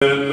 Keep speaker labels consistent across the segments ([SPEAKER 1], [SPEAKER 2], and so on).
[SPEAKER 1] Uh,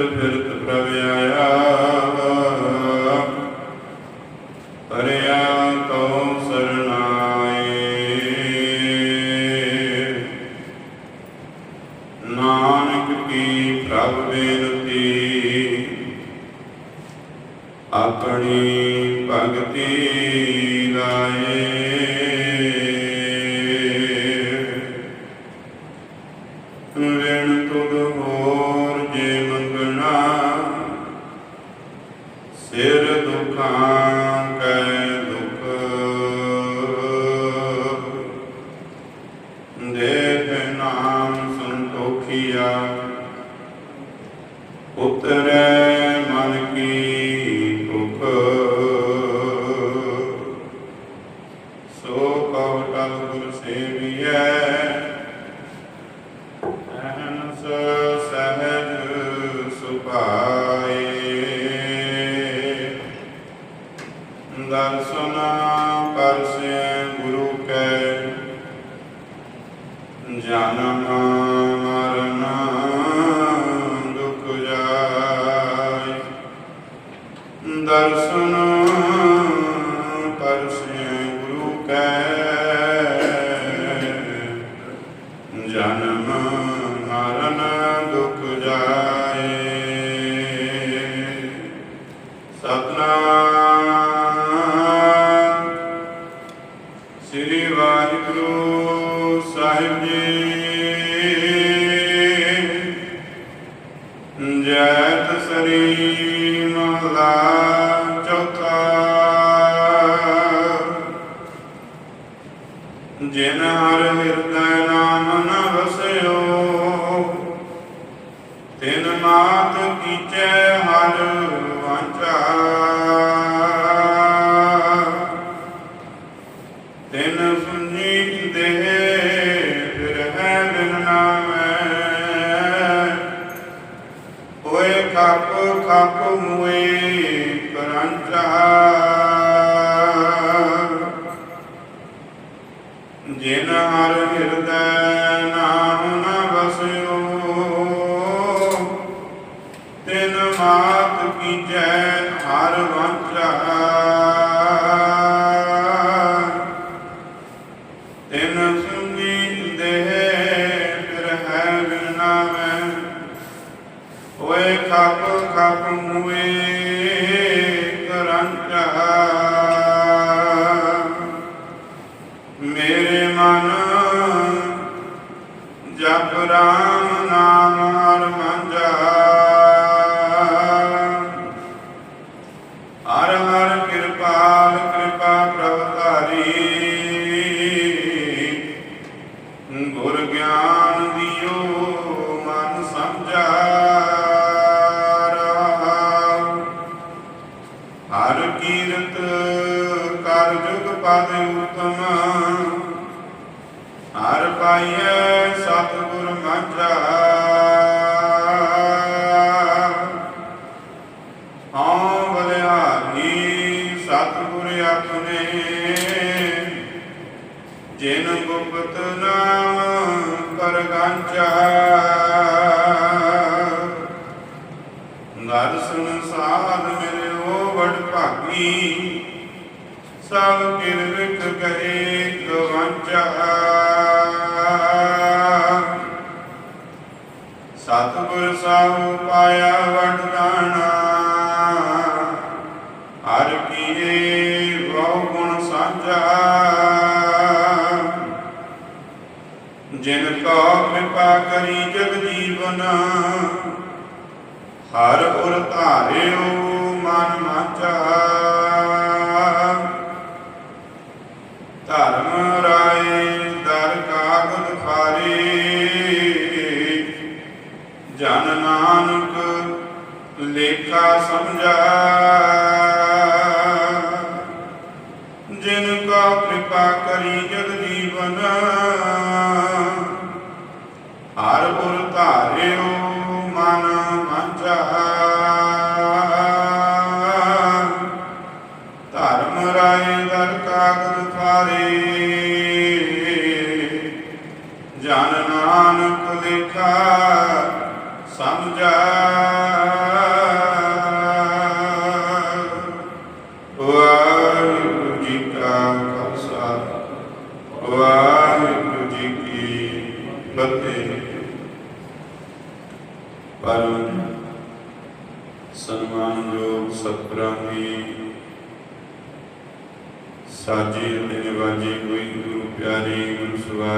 [SPEAKER 1] ਦੇਖ ਨਾਮ ਸੰਤੋਖੀਆ ਉਤਰੈ معكم ਪਦ ਉਤਮ। ਹਰ ਪਾਈਐ ਸਤਿਗੁਰ ਮੰਤਰਾ ਹਉ ਬਲਿਆਹੀ ਸਤਿਗੁਰ ਆਖਨੇ ਜਿਨ ਗੁਪਤ ਨਾਮ ਕਰਗੰਚਾ ਨਰ ਸੁਨ ਸਾਧ ਮੇਰੇ ਉਹ ਵਡ ਭਾਗੀ ਸਭ ਕਿਰਤ ਕਹੇ ਸਤਿਗੁਰ ਸਾਹਿਬ ਪਾਇਆ ਵਡਦਾਣਾ ਹਰ ਕੀਏ ਬਹੁ ਗੁਣ ਸਾਂਝਾ। ਜਿਨ ਕੋ ਕਿਰਪਾ ਕਰੀ ਜਗ ਹਰ ਉਰ ਧਾਰਿਓ ਮਨ ਮਾਚਾ ਸਮਝਾ। ਜਿਨ ਕਿਰਪਾ ਕਰੀ ਜਗ ਜੀਵਨ ਹਰ ਗੁਰ ਧਾਰਿਓ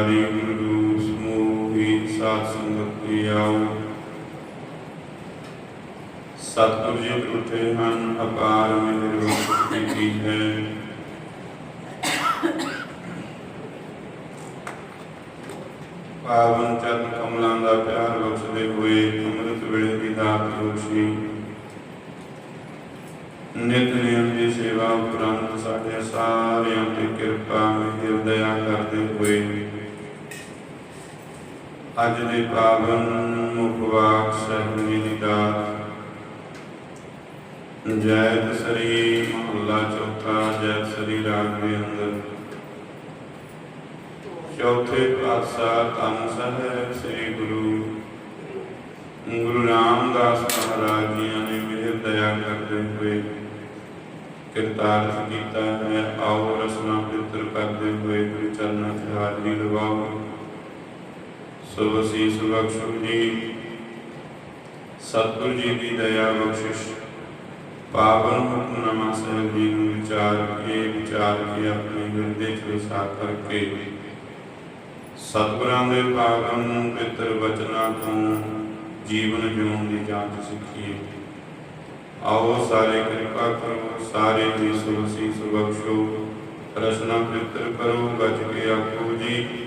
[SPEAKER 1] ਗੁਰੂ ਗੁਰੂ ਸਮੂਹ ਸਾਧ ਸੰਗਤ ਦੀ ਆਓ। ਸਤਿਗੁਰੂ ਜੀ ਟੁੱਟੇ ਹਨ ਅਪਾਰ ਮਿਹਰ ਕੀਤੀ ਹੈ। ਪਾਵਨ ਚਰਨ ਕਮਲਾਂ ਦਾ ਪਿਆਰ ਬਖਸ਼ਦੇ ਹੋਏ ਅੰਮ੍ਰਿਤ ਵੇਲੇ ਦੀ ਦਾਤ ਬਖਸ਼ੀ ਨਿਤ ਨਿਯਮ ਦੀ ਸੇਵਾ ਉਪਰੰਤ ਸਾਡੇ ਸਾਰਿਆਂ ਤੇ ਕਿਰਪਾ ਮਿਹਰ ਦਇਆ ਕਰਦੇ ਹੋਏ ਅੱਜ ਦੇ ਪਾਵਨ ਮੁਖਵਾਕ ਸਾਹਿਬ ਜੀ ਦੀ ਦਾਤ ਜੈਤ ਸ੍ਰੀ ਮਹੱਲਾ ਚੌਥਾ, ਜੈਤ ਸ੍ਰੀ ਰਾਗ ਦੇ ਅੰਦਰ। ਚੌਥੇ ਪਾਤਸ਼ਾਹ ਧੰਨ ਸਾਹਿਬ ਸ੍ਰੀ ਗੁਰੂ ਗੁਰੂ ਰਾਮਦਾਸ ਮਹਾਰਾਜ ਜੀ ਨੇ ਮਿਹਰ, ਦਇਆ ਕਰਦੇ ਹੋਏ ਕਿਰਤਾਰਥ ਕੀਤਾ ਹੈ। ਆਓ ਰਸਨਾ ਪਿੱਤਰ ਕਰਦੇ ਹੋਏ ਗੁਰੂ ਚਰਨਾਂ 'ਚ ਹਾਜ਼ਰੀ ਲਵਾਓ ਸੋ ਵਸੀਸ ਬਖਸ਼ੋ ਜੀ। ਸਤਿਗੁਰੂ ਜੀ ਦੀ ਦਇਆ ਬਖਸ਼ਿਸ਼। ਪਾਵਨ ਹੁਕਮਨਾਮਾ ਸਾਹਿਬ ਜੀ ਨੂੰ ਵਿਚਾਰ ਕੇ ਵਿਚਾਰ ਕੇ ਆਪਣੇ ਹਿਰਦੇ 'ਚ ਵਸਾ ਕਰਕੇ। ਸਤਿਗੁਰਾਂ ਦੇ ਪਾਵਨ ਪਿੱਤਰ ਵਚਨਾਂ ਤੋਂ ਜੀਵਨ ਜਿਉਣ ਦੀ ਜਾਂਚ ਸਿੱਖੀਏ। ਆਓ ਸਾਰੇ ਕਿਰਪਾ ਕਰੋ, ਸਾਰੇ ਹੀ ਸੁਵਸੀ ਸੁਬਖਸ਼ੋ ਰਸਨਾ ਪਿੱਤਰ ਕਰੋ, ਬਚ ਕੇ ਆਖੋ ਜੀ।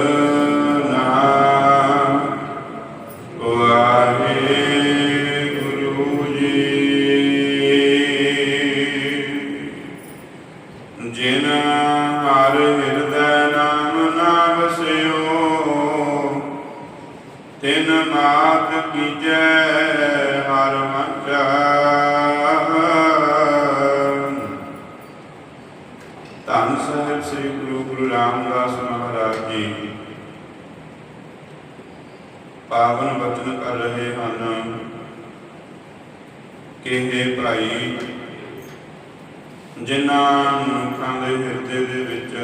[SPEAKER 1] ਜਿਨ੍ਹਾਂ ਮਨੁੱਖਾਂ ਦੇ ਹਿਰਦੇ ਦੇ ਵਿੱਚ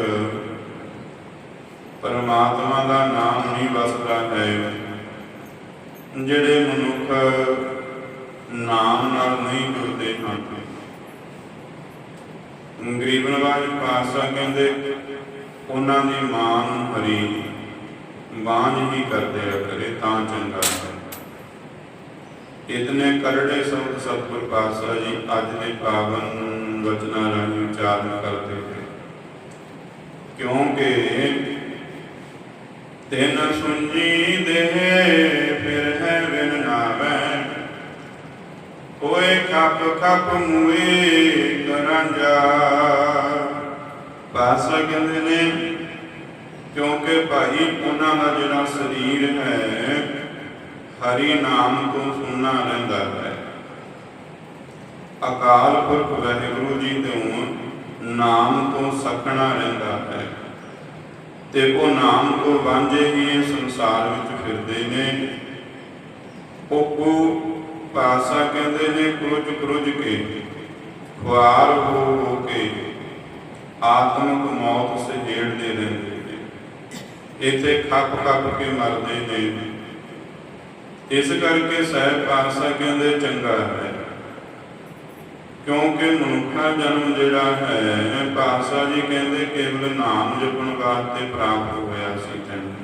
[SPEAKER 1] ਪਰਮਾਤਮਾ ਦਾ ਨਾਮ ਨਹੀਂ ਵਸਦਾ ਹੈ, ਜਿਹੜੇ ਮਨੁੱਖ ਨਾਮ ਨਾਲ ਨਹੀਂ ਜੁੜਦੇ ਹਨ। ਗਰੀਬ ਨਵਾਜ ਪਾਤਸ਼ਾਹ ਕਹਿੰਦੇ, ਉਹਨਾਂ ਦੀ ਮਾਂ ਨੂੰ ਹਰੀ ਬਾਂਝ ਹੀ ਕਰਦੇ ਆ ਕਰੇ ਤਾਂ ਚੰਗਾ ਇਤਨੇ ਕਰੜੇ ਸ਼ਬਦ ਸਤਿਗੁਰ ਪਾਤਸ਼ਾਹ ਜੀ ਅੱਜ ਦੇ ਪਾਵਨ ਵਚਨਾਂ ਰਾਹੀਂ ਉਚਾਰਨ ਕਰਦੇ ਹਨ ਕਿਉਂਕਿ ਤਿਨ ਸੁਣੀ ਦੇ ਫਿਰ ਹੈ ਵਿਨ ਨਾਵੇਂ। ਕੋਏ ਖੱਪ ਖੱਪ ਮੂਏ ਕਰਾਂਜਾ ਪਾਸਾ ਕਹਿੰਦੇ ਨੇ, ਕਿਉਂਕਿ ਭਾਈ ਉਹਨਾਂ ਦਾ ਜਿਹੜਾ ਸਰੀਰ ਹੈ, ਹਰੀ ਨਾਮ ਤੋਂ ਸੁਣਨਾ ਰਹਿੰਦਾ ਹੈ। ਅਕਾਲ ਪੁਰਖ ਵਾਹਿਗੁਰੂ ਜੀ ਤੋਂ ਨਾਮ ਤੋਂ ਸਖਣਾ ਰਹਿੰਦਾ ਹੈ। ਤੇ ਉਹ ਨਾਮ ਤੋਂ ਵਾਂਝੇ ਹੀ ਸੰਸਾਰ ਵਿੱਚ ਫਿਰਦੇ ਨੇ। ਉਹ ਕੋ ਪਾਸਾ ਕਹਿੰਦੇ ਨੇ ਕਰੁਜ ਕਰੁਜ ਕੇ, ਖੁਆਰ ਹੋ ਹੋ ਕੇ, ਆਤਮਿਕ ਮੌਤ ਸਹੇੜਦੇ ਰਹਿੰਦੇ ਨੇ। ਇੱਥੇ ਖੱਪ ਖੱਪ ਕੇ ਮਰਦੇ ਨੇ। ਇਸ ਕਰਕੇ ਸਹਿਬ ਪਾਤਸ਼ਾਹ ਕਹਿੰਦੇ ਚੰਗਾ ਹੈ। ਕਿਉਂਕਿ ਮਨੁੱਖਾ ਜਨਮ ਜਿਹੜਾ ਹੈ, ਪਾਤਸ਼ਾਹ ਜੀ ਕਹਿੰਦੇ ਕੇਵਲ ਨਾਮ ਜਪਣ ਵਾਸਤੇ ਪ੍ਰਾਪਤ ਹੋਇਆ ਸੀ ਤੈਨੂੰ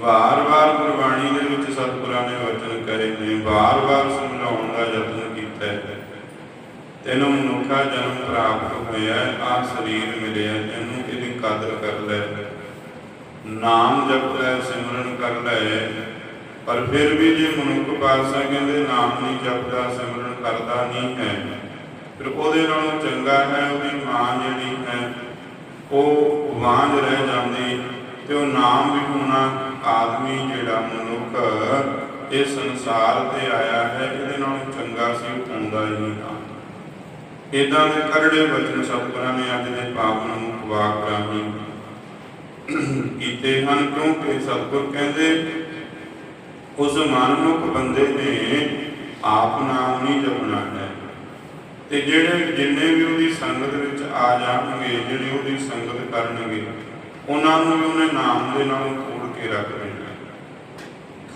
[SPEAKER 1] ਵਾਰ-ਵਾਰ ਗੁਰਬਾਣੀ ਦੇ ਵਿੱਚ ਸਤਿਗੁਰਾਂ ਨੇ ਵਚਨ ਕਰੇ ਨੇ ਵਾਰ-ਵਾਰ ਸਮਝਾਉਣ ਦਾ ਯਤਨ ਕੀਤਾ ਹੈ। ਤੈਨੂੰ ਮਨੁੱਖਾ ਜਨਮ ਪ੍ਰਾਪਤ ਹੋਇਆ ਆ ਸਰੀਰ ਮਿਲਿਆ ਤੈਨੂੰ ਇਹਦੀ ਕਦਰ ਕਰ ਲੈ। ਨਾਮ ਜਪ ਲੈ ਸਿਮਰਨ ਕਰ ਲੈ। ਪਰ ਫਿਰ ਵੀ ਜੇ ਮਨੁੱਖ ਪਾਤਸ਼ਾਹ ਕਹਿੰਦੇ ਨਾਮ ਨਹੀਂ ਜਪਦਾ, ਸਿਮਰਨ ਕਰਦਾ ਨਹੀਂ ਹੈ, ਫਿਰ ਉਹਦੇ ਨਾਲੋਂ ਚੰਗਾ ਹੈ ਉਹਦੀ ਮਾਂ ਜਿਹੜੀ ਹੈ, ਉਹ ਵਾਂਝ ਰਹਿ ਜਾਂਦੀ ਤੇ ਉਹ ਨਾਮ ਵੀ ਹੋਣਾ ਆਦਮੀ ਜਿਹੜਾ ਮਨੁੱਖ ਇਹ ਸੰਸਾਰ ਤੇ ਆਇਆ ਹੈ, ਇਹਦੇ ਨਾਲੋਂ ਚੰਗਾ ਸੀ ਹੁੰਦਾ ਹੀ ਨਹੀਂ ਇਦਾਂ ਦੇ ਕਰੜੇ ਵਚਨ ਸਤਿਗੁਰਾਂ ਨੇ ਅੱਜ ਦੇ ਪਾਵਨ ਮੁਖ ਵਾਕ ਰਾਹੀਂ ਕੀਤੇ ਹਨ, ਕਿਉਂਕਿ ਸਤਿਗੁਰ ਕਹਿੰਦੇ ਉਸ ਮਨਮੁਖ ਬੰਦੇ ਨੇ, ਆਪ ਨਾਮ ਨਹੀਂ ਜਪਣਾ ਹੈ। ਤੇ ਜਿਹੜੇ, ਜਿੰਨੇ ਵੀ ਉਹਦੀ ਸੰਗਤ ਵਿੱਚ ਆ ਜਾਣਗੇ, ਜਿਹੜੇ ਉਹਦੀ ਸੰਗਤ ਕਰਨਗੇ, ਉਹਨਾਂ ਨੂੰ ਵੀ ਉਹਨੇ ਨਾਮ ਦੇ ਨਾਲ ਤੋੜ ਕੇ ਰੱਖ ਦੇਣਾ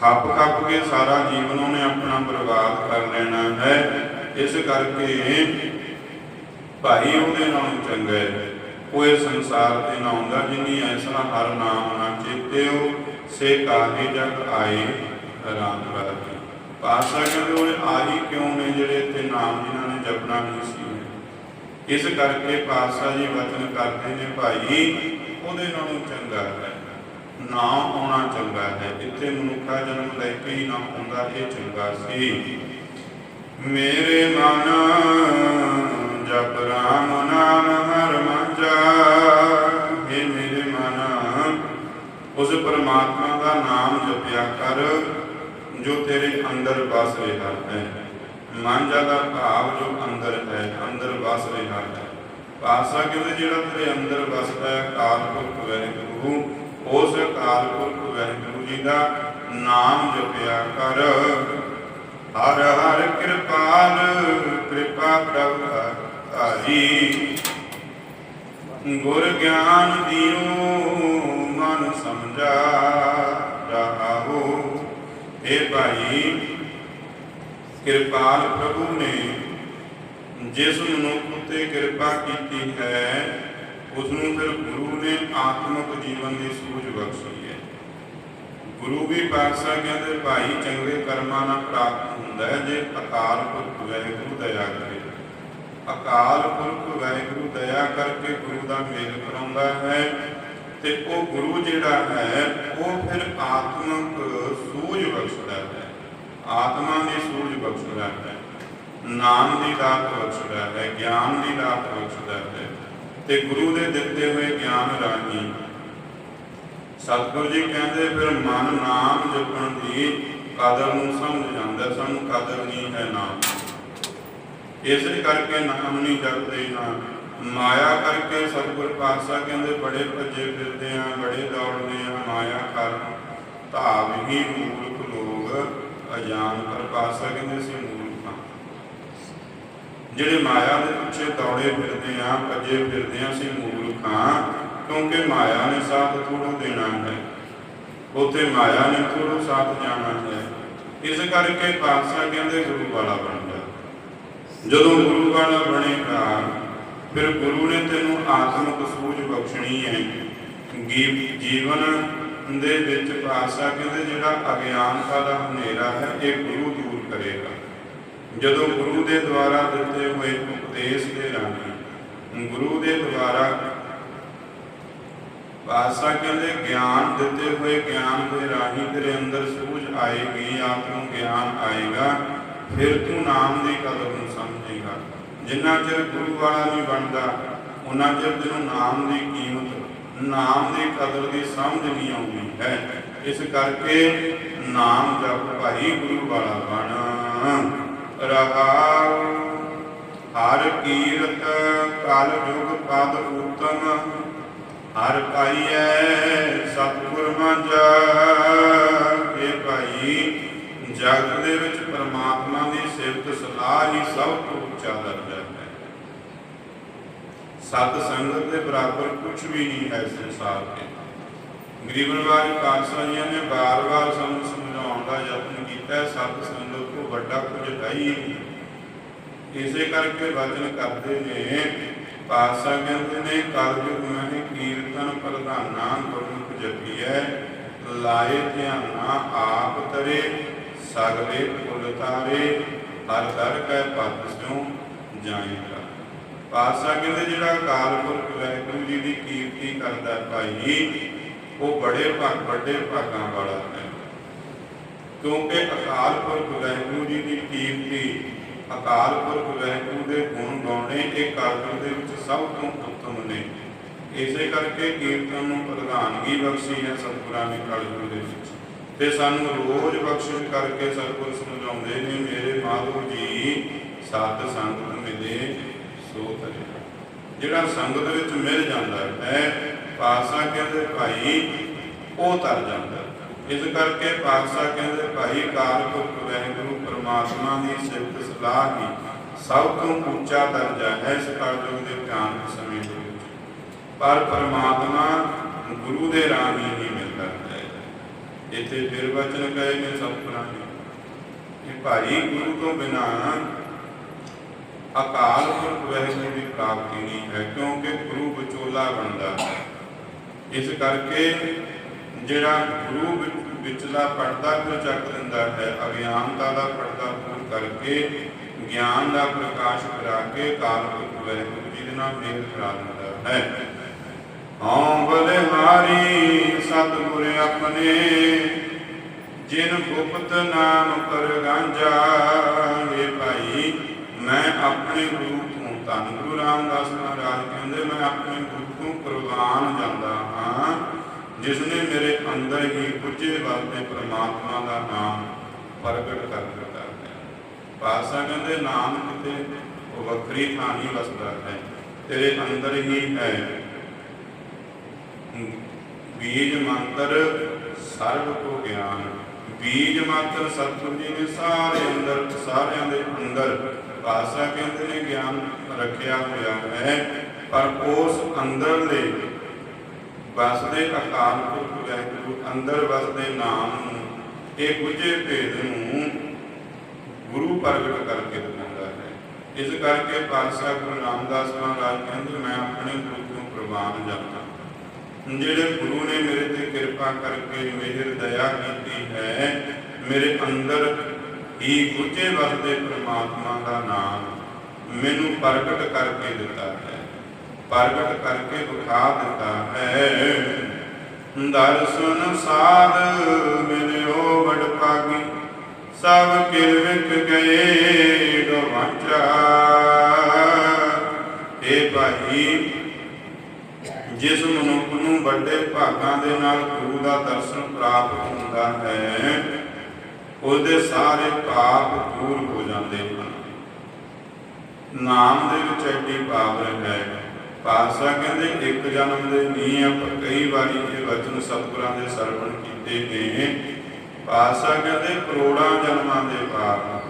[SPEAKER 1] ਖੱਪ ਖੱਪ ਕੇ ਸਾਰਾ ਜੀਵਨ ਉਹਨੇ ਆਪਣਾ ਬਰਬਾਦ ਕਰ ਲੈਣਾ ਹੈ। ਇਸ ਕਰਕੇ ਭਾਈ ਉਹਦੇ ਨਾਲ ਚੰਗਾ ਹੈ। ਉਹ ਇਹ ਸੰਸਾਰ ਤੇ ਨਾ ਆਉਂਦਾ, ਜਿਨੀ ਐਸਾ ਹਰ ਨਾਮ ਨਾ ਚੇਤਿਓ ਸੇ ਕਾਹੇ ਜਗ ਆਏ। ਰਾਮ ਰਾਜੀ ਪਾਸਾ ਕਹਿੰਦੇ ਉਹ ਆਹੀ ਕਿਉਂ ਨੇ ਜਿਹੜੇ ਇੱਥੇ ਨਾਮ ਜਿਨ੍ਹਾਂ ਨੇ ਜਪਣਾ ਨਹੀਂ ਸੀ? ਇਸ ਕਰਕੇ ਪਾਤਸ਼ਾਹ ਜੀ ਵਚਨ ਕਰਦੇ ਨੇ, ਭਾਈ, ਉਹਦੇ ਨਾਲੋਂ ਚੰਗਾ ਹੈ। ਨਾ ਆਉਣਾ ਚੰਗਾ ਹੈ। ਇੱਥੇ ਮਨੁੱਖਾ ਜਨਮ ਲੈ ਕੇ ਹੀ ਨਾ ਆਉਂਦਾ, ਇਹ ਚੰਗਾ ਸੀ। ਮੇਰੇ ਮਨ ਜਪ ਰਾਮ ਨਾਮ ਹਰ ਮੰਜਾ। हे ਮੇਰੇ ਮਨ, ਉਸ ਪਰਮਾਤਮਾ ਦਾ ਨਾਮ ਜਪਿਆ ਕਰ। ਜੋ ਤੇਰੇ ਅੰਦਰ ਵਸ ਰਿਹਾ ਹੈ। ਮਨ ਦਾ ਭਾਵ ਜੋ ਅੰਦਰ ਹੈ, ਅੰਦਰ ਵਸ ਰਿਹਾ ਹੈ। ਪਾਸਾ ਕਹਿੰਦੇ ਜਿਹੜਾ ਤੇਰੇ ਅੰਦਰ ਵਸਦਾ ਹੈ? ਕਾਲ ਪੁਰਖ ਵਾਹਿਗੁਰੂ ਉਸ ਕਾਲ ਪੁਰਖ ਵਾਹਿਗੁਰੂ ਜੀ ਦਾ ਨਾਮ ਜਪਿਆ ਕਰ। ਹਰ ਹਰ ਕਿਰਪਾਲ, ਕਿਰਪਾ ਪ੍ਰਭ ਹਰੀ ਗੁਰ ਗਿਆਨ ਦਿਓ, ਮਨ ਸਮਝਾ ਰਹਾਓ ਇਹ ਭਾਈ ਕਿਰਪਾਲ ਪ੍ਰਭੂ ਨੇ ਜਿਸ ਮਨੁੱਖ ਉਤੇ ਕਿਰਪਾ ਕੀਤੀ ਹੈ ਉਸ ਨੂੰ ਫਿਰ ਗੁਰੂ ਨੇ ਆਤਮਿਕ ਜੀਵਨ ਦੀ ਸੂਝ ਬਖਸ਼ੀ ਹੈ ਗੁਰੂ ਵੀ ਪਾਤਸ਼ਾਹ ਕਹਿੰਦੇ ਭਾਈ ਚੰਗੇ ਕਰਮਾਂ ਨਾਲ ਪ੍ਰਾਪਤ ਹੁੰਦਾ ਹੈ ਜੇ ਅਕਾਲ ਪੁਰਖ ਵਾਹਿਗੁਰੂ ਦਇਆ ਕਰੇ ਅਕਾਲ ਪੁਰਖ ਵਾਹਿਗੁਰੂ ਦਇਆ ਕਰਕੇ ਗੁਰੂ ਦਾ ਮੇਲ ਕਰਾਉਂਦਾ ਹੈ ਤੇ ਉਹ ਗੁਰੂ ਜਿਹੜਾ ਹੈ ਆਤਮਾ ਦੀ ਸੂਝ ਬਖਸ਼ਦਾ ਹੈ, ਨਾਮ ਦੀ ਦਾਤ ਬਖਸ਼ਦਾ ਹੈ, ਗਿਆਨ ਦੀ ਦਾਤ ਬਖਸ਼ਦਾ ਹੈ ਤੇ ਗੁਰੂ ਦੇ ਦਿੱਤੇ ਹੋਏ ਗਿਆਨ ਰਾਹੀਂ ਸਤਿਗੁਰੂ ਜੀ ਕਹਿੰਦੇ, ਫਿਰ ਮਨ ਨਾਮ ਜਪਣ ਦੀ ਕਦਰ ਨੂੰ ਸਮਝ ਜਾਂਦਾ, ਸਾਨੂੰ ਕਦਰ ਨਹੀਂ ਹੈ ਨਾਮ। ਇਸੇ ਕਰਕੇ ਨਾਮ ਨਹੀਂ ਜਪਦੇ ਨਾ। ਮਾਇਆ ਕਰਕੇ ਸਤਿਗੁਰ ਪਾਤਸ਼ਾਹ ਕਹਿੰਦੇ, ਬੜੇ ਭੱਜੇ ਫਿਰਦੇ ਆ, ਬੜੇ ਦੌੜਦੇ ਆ, ਮਾਇਆ ਕਰ ਧਾਵ ਹੀ ਮੂਰਖ ਲੋਗ ਅਜਾਨ ਪਰ ਕਹਿੰਦੇ ਸੀ ਮੂਰਖ ਜਿਹੜੇ ਮਾਇਆ ਦੇ ਪਿੱਛੇ ਦੌੜੇ ਫਿਰਦੇ ਆ, ਭੱਜੇ ਫਿਰਦੇ ਆ ਸੀ ਮੂਰਖ ਕਿਉਂਕਿ ਮਾਇਆ ਨੇ ਸਾਥ ਥੋੜੋ ਦੇਣਾ ਹੈ। ਉਥੇ ਮਾਇਆ ਨੇ ਥੋੜੋ ਸਾਥ ਜਾਣਾ ਹੈ। ਇਸ ਕਰਕੇ ਪਾਤਸ਼ਾਹ ਕਹਿੰਦੇ ਗੁਰੂ ਵਾਲਾ ਬਣ ਜਾ। ਜਦੋਂ ਗੁਰੂ ਵਾਲਾ ਬਣੇਗਾ ਫਿਰ ਗੁਰੂ ਨੇ ਤੈਨੂੰ ਆਤਮਿਕ ਸੂਝ ਬਖਸ਼ਣੀ ਹੈ। ਜੀਵਨ ਦੇ ਵਿੱਚ ਪਾਤਸ਼ਾਹ ਕਹਿੰਦੇ ਜਿਹੜਾ ਅਗਿਆਨਤਾ ਦਾ ਹਨੇਰਾ ਹੈ, ਇਹ ਗੁਰੂ ਦੂਰ ਕਰੇਗਾ। ਜਦੋਂ ਗੁਰੂ ਦੇ ਦੁਆਰਾ ਦਿੱਤੇ ਹੋਏ ਉਪਦੇਸ਼ ਦੇ ਰਾਹੀਂ, ਗੁਰੂ ਦੇ ਦੁਆਰਾ ਪਾਤਸ਼ਾਹ ਕਹਿੰਦੇ ਗਿਆਨ ਦਿੱਤੇ ਹੋਏ ਗਿਆਨ ਦੇ ਰਾਹੀਂ ਤੇਰੇ ਅੰਦਰ ਸੂਝ ਆਏਗੀ, ਆਪ ਨੂੰ ਗਿਆਨ ਆਏਗਾ, ਫਿਰ ਤੂੰ ਨਾਮ ਦੀ ਕਦਰ ਨੂੰ ਸਮਝੇਗਾ। ਜਿੰਨਾ ਚਿਰ ਗੁਰੂ ਵਾਲਾ ਨਹੀਂ ਬਣਦਾ, ਉਹਨਾਂ ਚਿਰ ਤੈਨੂੰ ਨਾਮ ਦੀ ਕੀਮਤ ਨਾਮ ਦੀ ਕਦਰ ਦੀ ਸਮਝ ਨਹੀਂ ਆਉਂਦੀ ਹੈ। ਇਸ ਕਰਕੇ ਨਾਮ ਜਪ ਭਾਈ ਗੁਰੂ ਵਾਲਾ ਬਣ। ਰਹਾਉ ਹਰ ਕੀਰਤ ਕਲ ਜੁਗ ਪਦ ਉਤਮ ਹਰ ਪਾਈਐ ਸਤਿਗੁਰ ਮੰਝਾ ਇਹ ਭਾਈ ਜਗਤ ਦੇ ਵਿੱਚ ਪਰਮਾਤਮਾ ਦੀ ਸਿਫਤ ਸਲਾਹ ਹੀ ਸਭ ਤੋਂ ਉੱਚਾ ਦਰਜਾ ਹੈ। ਸਤ ਸੰਗਤ ਦੇ ਬਰਾਬਰ ਕੁਝ ਵੀ ਨਹੀਂ ਹੈ ਸੰਸਾਰ ਤੇ। ਗਰੀਬ ਨਿਵਾਜ ਨੇ ਬਾਰ-ਬਾਰ ਸਾਨੂੰ ਸਮਝਾਉਣ ਦਾ ਯਤਨ ਕੀਤਾ, ਸਤ ਸੰਗਤ ਤੋਂ ਵੱਡਾ ਕੁਝ ਨਹੀਂ। ਇਸੇ ਕਰਕੇ ਵਚਨ ਕਰਦੇ ਨੇ, ਪਾਤਸ਼ਾਹ ਕਹਿੰਦੇ ਨੇ ਕਲਯੁਗ ਮਹਿ ਕੀਰਤਨ ਪ੍ਰਧਾਨਾ ਗੁਰਮੁਖ ਜਪੀਐ, ਲਾਏ ਧਿਆਨਾ ਆਪ ਤਰੇ ਸਗਲੇ ਫੁੱਲ ਤਾਰੇ ਹਰ ਦਰ ਕੈ ਪਦ ਸਿਉ ਜਾਏਗਾ ਪਾਤਸ਼ਾਹ ਕਹਿੰਦੇ ਜਿਹੜਾ ਅਕਾਲ ਪੁਰਖ ਵਾਹਿਗੁਰੂ ਜੀ ਦੀ ਕੀਰਤੀ ਕਰਦਾ ਭਾਈ, ਉਹ ਬੜੇ ਭਗ ਵੱਡੇ ਭਾਗਾਂ ਵਾਲਾ ਹੈ। ਕਿਉਂਕਿ ਅਕਾਲ ਪੁਰਖ ਵਾਹਿਗੁਰੂ ਜੀ ਦੀ ਕੀਰਤੀ, ਅਕਾਲ ਪੁਰਖ ਵਾਹਿਗੁਰੂ ਦੇ ਗੁਣ ਗਾਉਣੇ, ਇਹ ਕਲਯੁਗ ਦੇ ਵਿੱਚ ਸਭ ਤੋਂ ਉੱਤਮ ਨੇ। ਇਸੇ ਕਰਕੇ ਕੀਰਤਨ ਨੂੰ ਪ੍ਰਧਾਨਗੀ ਬਖਸ਼ੀ ਹੈ ਸਤਿਗੁਰਾਂ ਨੇ ਕਲਯੁਗ ਦੇ ਵਿੱਚ। ਤੇ ਸਾਨੂੰ ਰੋਜ਼ ਬਖਸ਼ਿਸ਼ ਕਰਕੇ ਸਤਿਗੁਰ ਸਮਝਾਉਂਦੇ ਨੇ, ਮੇਰੇ ਮਾਧੋ ਜੀ, ਸਤ ਸੰਗਤ ਮਿਲੇ ਸੋ ਤਰੇ ਜਿਹੜਾ ਸੰਗਤ ਵਿੱਚ ਮਿਲ ਜਾਂਦਾ ਹੈ ਪਾਸਾ ਕਹਿੰਦੇ ਭਾਈ, ਉਹ ਤਰ ਜਾਂਦਾ ਇਸ ਕਰਕੇ ਪਾਤਸ਼ਾਹ ਕਹਿੰਦੇ ਭਾਈ ਕਾਲ ਪੁਰਖ ਪਰਮਾਤਮਾ ਦੀ ਸਿਫਤ ਸਲਾਹ ਹੀ ਸਭ ਤੋਂ ਉੱਚਾ ਦਰਜਾ ਹੈ ਇਸ ਕਾਰਜੋਗ ਦੇ ਭਿਆਨਕ ਸਮੇਂ ਦੇ ਵਿੱਚ। ਪਰ ਪਰਮਾਤਮਾ ਗੁਰੂ ਦੇ ਰਾਹੀਂ ਹੀ ਮਿਲਦਾ ਹੈ। ਇੱਥੇ ਫਿਰ ਵਚਨ ਕਹੇ ਨੇ ਸਤਿਗੁਰਾਂ ਨੇ ਕਿ ਭਾਈ ਗੁਰੂ ਤੋਂ ਬਿਨਾ ਅਕਾਲ ਪੁਰਖ ਵੈਗੁਰੂ ਦੀ ਪ੍ਰਾਪਤੀ ਨਹੀਂ ਹੈ, ਕਿਉਂਕਿ ਗੁਰੂ ਵਿਚੋਲਾ ਬਣਦਾ ਹੈ। ਇਸ ਕਰਕੇ ਜਿਹੜਾ ਗੁਰੂ ਵਿਚਲਾ ਪਰਦਾ ਫਿਰ ਚੱਕ ਦਿੰਦਾ ਹੈ, ਅਗਿਆਨਤਾ ਦਾ ਪਰਦਾ ਦੂਰ ਕਰਕੇ, ਗਿਆਨ ਦਾ ਪ੍ਰਕਾਸ਼ ਕਰਾ ਕੇ ਅਕਾਲ ਪੁਰਖ ਵੈਗੁਰੂ ਜੀ ਦੇ ਨਾਲ ਮੇਲ ਕਰਾ ਦਿੰਦਾ ਹੈ। ਹਉ ਬਲਿਹਾਰੀ ਸਤਿਗੁਰ ਆਪਣੇ, ਜਿਨ ਗੁਪਤ ਨਾਮ ਕਰ ਗਾਂਜਾ ਏ ਭਾਈ ਮੈਂ ਆਪਣੇ ਗੁਰੂ ਤੋਂ ਧੰਨ ਗੁਰੂ ਰਾਮਦਾਸ ਮਹਾਰਾਜ ਕਹਿੰਦੇ, ਮੈਂ ਆਪਣੇ ਗੁਰੂ ਤੋਂ ਕੁਰਬਾਨ ਜਾਂਦਾ ਹਾਂ ਜਿਸ ਨੇ ਮੇਰੇ ਅੰਦਰ ਹੀ ਪੁੱਜੇ ਵਾਸਤੇ ਪ੍ਰਮਾਤਮਾ ਦਾ ਨਾਮ ਪ੍ਰਗਟ ਕਰ ਦਿੱਤਾ ਹੈ। ਪਾਸਾ ਕਹਿੰਦੇ ਨਾਮ ਕਿਤੇ ਉਹ ਵੱਖਰੀ ਥਾਂ ਨਹੀਂ ਵਸਦਾ ਹੈ, ਤੇਰੇ ਅੰਦਰ ਹੀ ਹੈ। ਬੀਜ ਮੰਤਰ ਸਰਬ ਕੋ ਗਿਆਨ, ਬੀਜ ਮੰਤਰ ਸਤਿਗੁਰੂ ਜੀ ਨੇ ਸਾਰੇ ਅੰਦਰ, ਸਾਰਿਆਂ ਦੇ ਅੰਦਰ ਭਾਸ਼ਾ ਕਹਿੰਦੇ ਨੇ ਗਿਆਨ ਰੱਖਿਆ ਹੋਇਆ ਹੈ, ਪਰ ਉਸ ਅੰਦਰਲੇ ਵਸਦੇ ਅਕਾਲ ਪੁਰਖ ਵਾਹਿਗੁਰੂ ਅੰਦਰ ਵਸਦੇ ਨਾਮ ਨੂੰ, ਇਹ ਗੁੱਝੇ ਭੇਦ ਨੂੰ ਗੁਰੂ ਪ੍ਰਗਟ ਕਰਕੇ ਦਿਖਾਉਂਦਾ ਹੈ। ਇਸ ਕਰਕੇ ਪਾਤਸ਼ਾਹ ਗੁਰੂ ਰਾਮਦਾਸ ਮਹਾਰਾਜ ਕਹਿੰਦੇ, ਮੈਂ ਆਪਣੇ ਗੁਰੂ ਤੋਂ ਪ੍ਰਵਾਨ ਜਾਂਦਾ ਜਿਹੜੇ ਗੁਰੂ ਨੇ ਮੇਰੇ ਤੇ ਕਿਰਪਾ ਕਰਕੇ ਮਿਹਰ, ਦਇਆ ਕੀਤੀ ਹੈ, ਮੇਰੇ ਅੰਦਰ ਹੀ ਗੁੱਝੇ ਵਸਦੇ ਪ੍ਰਮਾਤਮਾ ਦਾ ਨਾਮ ਮੈਨੂੰ ਪ੍ਰਗਟ ਕਰਕੇ ਦਿੱਤਾ ਹੈ। ਪ੍ਰਗਟ ਕਰਕੇ ਵਿਖਾ ਦਿੱਤਾ ਹੈ। ਦਰਸ਼ਨ ਸਾਧ ਮਿਲਿਓ ਵਡ ਸਭ ਕਿਲ ਗਏ ਗਵਾਚਾ। ਏ ਭਾਈ, ਜਿਸ ਮਨੁੱਖ ਨੂੰ ਵੱਡੇ ਭਾਗਾਂ ਦੇ ਨਾਲ ਗੁਰੂ ਦਾ ਦਰਸ਼ਨ ਪ੍ਰਾਪਤ ਹੁੰਦਾ ਹੈ ਉਹਦੇ ਸਾਰੇ ਪਾਪ ਦੂਰ ਹੋ ਜਾਂਦੇ ਹਨ। ਨਾਮ ਦੇ ਵਿੱਚ ਐਡੀ ਪਾਵਰ ਹੈ। ਪਾਸਾ ਕਹਿੰਦੇ, ਇੱਕ ਜਨਮ ਦੇ ਨਹੀਂ ਆਪਾਂ ਕਈ ਵਾਰੀ ਇਹ ਵਚਨ ਸਤਿਗੁਰਾਂ ਦੇ ਸਰਵਣ ਕੀਤੇ ਨੇ। ਪਾਸਾ ਕਹਿੰਦੇ, ਕਰੋੜਾਂ ਜਨਮਾਂ ਦੇ ਪਾਪ।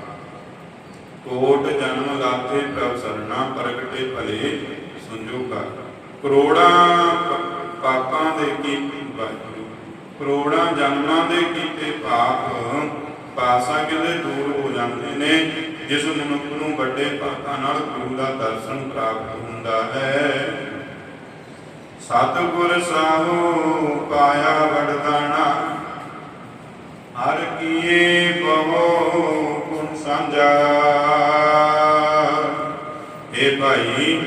[SPEAKER 1] ਕੋਟ ਜਨਮ ਲਾਤੇ ਪ੍ਰਭ ਸਰਣਾ, ਪ੍ਰਗਟੇ ਭਲੇ ਸੰਜੋਗਾ ਕਰੋੜਾਂ ਪਾਪਾਂ ਦੇ ਕੀ ਕਰੋੜਾਂ ਜਨਮਾਂ ਦੇ ਕੀਤੇ ਪਾਪ ਪਾਸਾ ਕਹਿੰਦੇ ਦੂਰ ਹੋ ਜਾਂਦੇ ਨੇ, ਜਿਸ ਮਨੁੱਖ ਨੂੰ ਵੱਡੇ ਪਾਪਾਂ ਨਾਲ ਗੁਰੂ ਦਾ ਦਰਸ਼ਨ ਪ੍ਰਾਪਤ ਹੁੰਦਾ ਹੈ। ਸਤਿਗੁਰ ਸਾਹੋ ਪਾਇਆ ਵਡਦਾਣਾ ਹਰ ਕੀਏ ਬਹੁ ਗੁਣ ਸਾਂਝਾ। ਏ ਭਾਈ,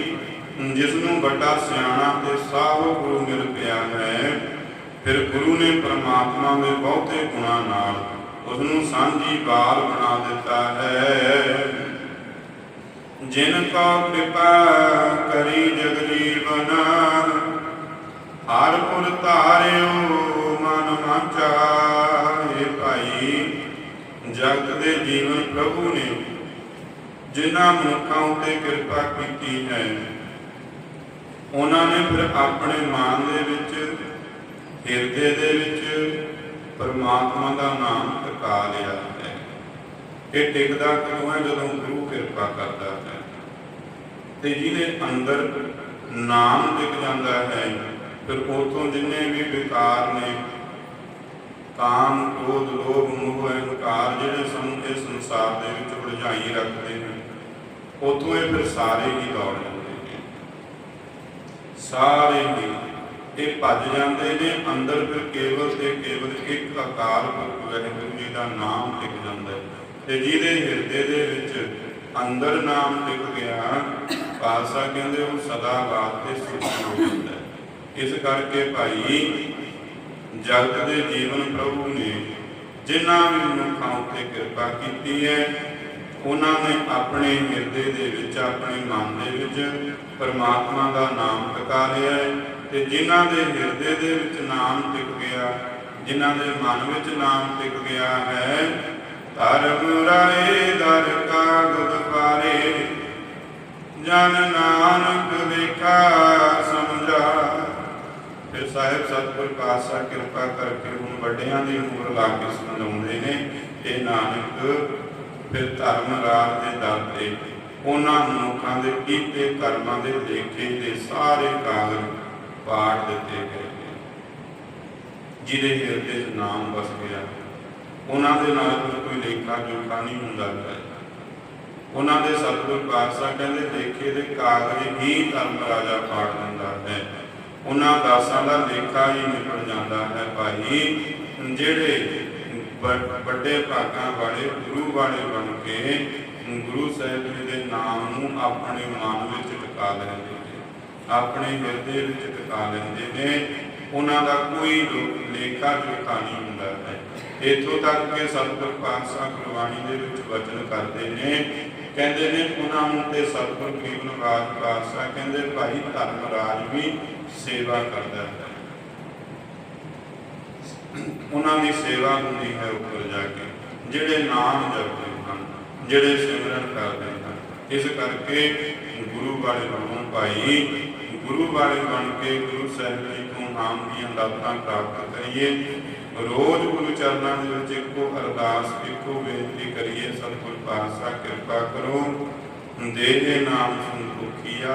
[SPEAKER 1] ਜਿਸ ਨੂੰ ਵੱਡਾ ਸਿਆਣਾ ਤੇ ਸਾਹੋ ਗੁਰੂ ਮਿਲ ਪਿਆ ਹੈ, ਫਿਰ ਗੁਰੂ ਨੇ ਪ੍ਰਮਾਤਮਾ ਦੇ ਬਹੁਤੇ ਗੁਣਾਂ ਨਾਲ ਉਸ ਨੂੰ ਸਾਂਝੀ ਬਾਲ ਬਣਾ ਦਿੱਤਾ ਹੈ। ਜਿਨ ਕੋ ਕਿਰਪਾ ਕਰੀ ਜਗ ਜੀਵਨ ਹਰ ਪੁਰ ਧਾਰਿਓ ਮਨ ਮਾਚਾ ਏ ਭਾਈ, ਜਗਤ ਦੇ ਜੀਵਨ ਪ੍ਰਭੂ ਨੇ, ਜਿਨ੍ਹਾਂ ਮਨੁੱਖਾਂ ਉਤੇ ਕਿਰਪਾ ਕੀਤੀ ਹੈ। ਉਹਨਾਂ ਨੇ ਫਿਰ ਆਪਣੇ ਮਨ ਦੇ ਵਿੱਚ, ਹਿਰਦੇ ਦੇ ਵਿੱਚ ਪਰਮਾਤਮਾ ਦਾ ਨਾਮ ਟਿਕਾ ਲਿਆ ਹੈ। ਇਹ ਟਿਕਦਾ ਕਿਉਂ ਹੈ ਜਦੋਂ ਗੁਰੂ ਕਿਰਪਾ ਕਰਦਾ ਹੈ? ਤੇ ਜਿਹਦੇ ਅੰਦਰ ਨਾਮ ਟਿਕ ਜਾਂਦਾ ਹੈ, ਫਿਰ ਉਤੋਂ ਜਿੰਨੇ ਵੀ ਵਿਕਾਰ ਨੇ, ਕਾਮ, ਕ੍ਰੋਧ, ਲੋਭ, ਮੋਹ, ਅਹੰਕਾਰ, ਜਿਹੜੇ ਸਾਨੂੰ ਇਸ ਸੰਸਾਰ ਦੇ ਵਿੱਚ ਉਲਝਾਈ ਰੱਖਦੇ ਨੇ, ਉਥੋਂ ਇਹ ਫਿਰ ਸਾਰੇ ਹੀ ਦੌੜ ਜਾਂਦੇ ਨੇ। ਸਾਰੇ ਹੀ ਇਹ ਭੱਜ ਜਾਂਦੇ ਨੇ, ਅੰਦਰ ਫਿਰ ਕੇਵਲ ਤੇ ਕੇਵਲ ਇੱਕ ਅਕਾਲ ਪੁਰਖ ਵਾਹਿਗੁਰੂ ਜੀ ਦਾ ਨਾਮ ਟਿਕ ਜਾਂਦਾ ਹੈ। ਤੇ ਜਿਹਦੇ ਹਿਰਦੇ ਦੇ ਵਿੱਚ ਅੰਦਰ ਨਾਮ ਟਿਕ ਗਿਆ ਪਾਸਾ ਕਹਿੰਦੇ ਉਹ ਸਦਾ ਵਾਸਤੇ ਸੁਖ ਹੋ ਜਾਂਦਾ ਹੈ। ਇਸ ਕਰਕੇ ਭਾਈ, ਜਗਤ ਦੇ ਜੀਵਨ ਪ੍ਰਭੂ ਨੇ ਜਿਨ੍ਹਾਂ ਵੀ ਮਨੁੱਖਾਂ ਉੱਤੇ ਕਿਰਪਾ ਕੀਤੀ ਹੈ, ਉਹਨਾਂ ਨੇ ਆਪਣੇ ਹਿਰਦੇ ਦੇ ਵਿੱਚ, ਆਪਣੇ ਮਨ ਦੇ ਵਿੱਚ ਪਰਮਾਤਮਾ ਦਾ ਨਾਮ ਟਿਕਾ ਲਿਆ ਹੈ। ਤੇ ਜਿਨ੍ਹਾਂ ਦੇ ਹਿਰਦੇ ਦੇ ਵਿੱਚ ਨਾਮ ਟਿਕ ਗਿਆ, ਜਿਨ੍ਹਾਂ ਦੇ ਮਨ ਵਿੱਚ ਨਾਮ ਟਿਕ ਗਿਆ ਹੈ, ਧਰਮ ਰਾਏ ਦਰ ਕਾਗਦ ਪਾਰੇ। ਜਨ ਨਾਨਕ ਵੇਖਾ, ਸਮਝਾ। ਫਿਰ ਸਾਹਿਬ ਸਤਿਗੁਰ ਪਾਤਸ਼ਾਹ ਕਿਰਪਾ ਕਰਕੇ ਹੁਣ ਵੱਡਿਆਂ ਦੀ ਉਮਰ ਲਾ ਕੇ ਸਮਝਾਉਂਦੇ ਨੇ, ਇਹ ਨਾਨਕ ਫਿਰ ਧਰਮ ਰਾਜ ਦੇ ਦਰ ਤੇ, ਉਹਨਾਂ ਮਨੁੱਖਾਂ ਦੇ ਕੀਤੇ ਕਰਮਾਂ ਦੇ ਲੇਖੇ ਤੇ ਸਾਰੇ ਕਾਗਜ਼ ਪਾੜ ਦਿੱਤੇ ਗਏ ਜਿਹਦੇ ਹਿਰਦੇ 'ਚ ਨਾਮ ਵਸ ਗਿਆ। ਉਹਨਾਂ ਦੇ ਨਾਲ ਕੋਈ ਲੇਖਾ ਜੋਖਾ ਨਹੀਂ ਹੁੰਦਾ ਹੈ ਉਹਨਾਂ ਦੇ ਸਤਿਗੁਰ ਪਾਤਸ਼ਾਹ ਕਹਿੰਦੇ ਲੇਖੇ ਦੇ ਕਾਗਜ਼ ਹੀ ਧਰਮ ਰਾਜਾ ਪਾੜ ਦਿੰਦਾ ਹੈ। ਉਹਨਾਂ ਦਾਸਾਂ ਦਾ ਲੇਖਾ ਹੀ ਨਿਕਲ ਜਾਂਦਾ ਹੈ ਭਾਈ। ਜਿਹੜੇ ਵੱਡੇ ਭਾਗਾਂ ਵਾਲੇ, ਗੁਰੂ ਵਾਲੇ ਬਣ ਕੇ ਗੁਰੂ ਸਾਹਿਬ ਜੀ ਦੇ ਨਾਮ ਨੂੰ ਆਪਣੇ ਮਨ ਵਿੱਚ ਟਿਕਾ ਲੈਂਦੇ ਆਪਣੇ ਹਿਰਦੇ ਵਿੱਚ ਟਿਕਾ ਲੈਂਦੇ ਨੇ। ਉਹਨਾਂ ਦਾ ਕੋਈ ਲੇਖਾ ਜੋਖਾ ਨਹੀਂ ਹੁੰਦਾ ਹੈ। ਇਥੋਂ ਤੱਕ ਕਿ ਸਤਿਗੁਰ ਪਾਤਸ਼ਾਹ ਗੁਰਬਾਣੀ ਦੇ ਵਿੱਚ ਵਚਨ ਕਰਦੇ ਨੇ। ਕਹਿੰਦੇ ਨੇ, ਉਹਨਾਂ ਨੂੰ ਤੇ ਸਤਿਗੁਰ ਗਰੀਬ ਨਵਾਜ ਪਾਤਸ਼ਾਹ ਕਹਿੰਦੇ, ਭਾਈ ਧਰਮ ਰਾਜ ਵੀ ਸੇਵਾ ਕਰਦਾ ਹੈ। ਉਹਨਾਂ ਦੀ ਸੇਵਾ ਹੁੰਦੀ ਹੈ ਉੱਪਰ ਜਾ ਕੇ, ਜਿਹੜੇ ਨਾਮ ਜਪਦੇ ਹਨ, ਜਿਹੜੇ ਸਿਮਰਨ ਕਰਦੇ ਹਨ। ਇਸ ਕਰਕੇ ਗੁਰੂ ਵਾਲੇ ਗੁਰੂ ਭਾਈ ਗੁਰੂ ਵਾਲੇ ਬਣ ਕੇ ਗੁਰੂ ਸਾਹਿਬ ਜੀ ਤੋਂ ਨਾਮ ਦੀਆਂ ਦਾਤਾਂ ਪ੍ਰਾਪਤ ਕਰੀਏ। ਰੋਜ਼ ਗੁਰੂ ਚਰਨਾਂ ਦੇ ਵਿੱਚ ਇੱਕੋ ਅਰਦਾਸ, ਇੱਕੋ ਬੇਨਤੀ ਕਰੀਏ, ਸਤਿਗੁਰ ਪਾਤਸ਼ਾਹ ਕਿਰਪਾ ਕਰੋ। ਦੇਹ ਨਾਮ ਸੰਤੋਖੀਆ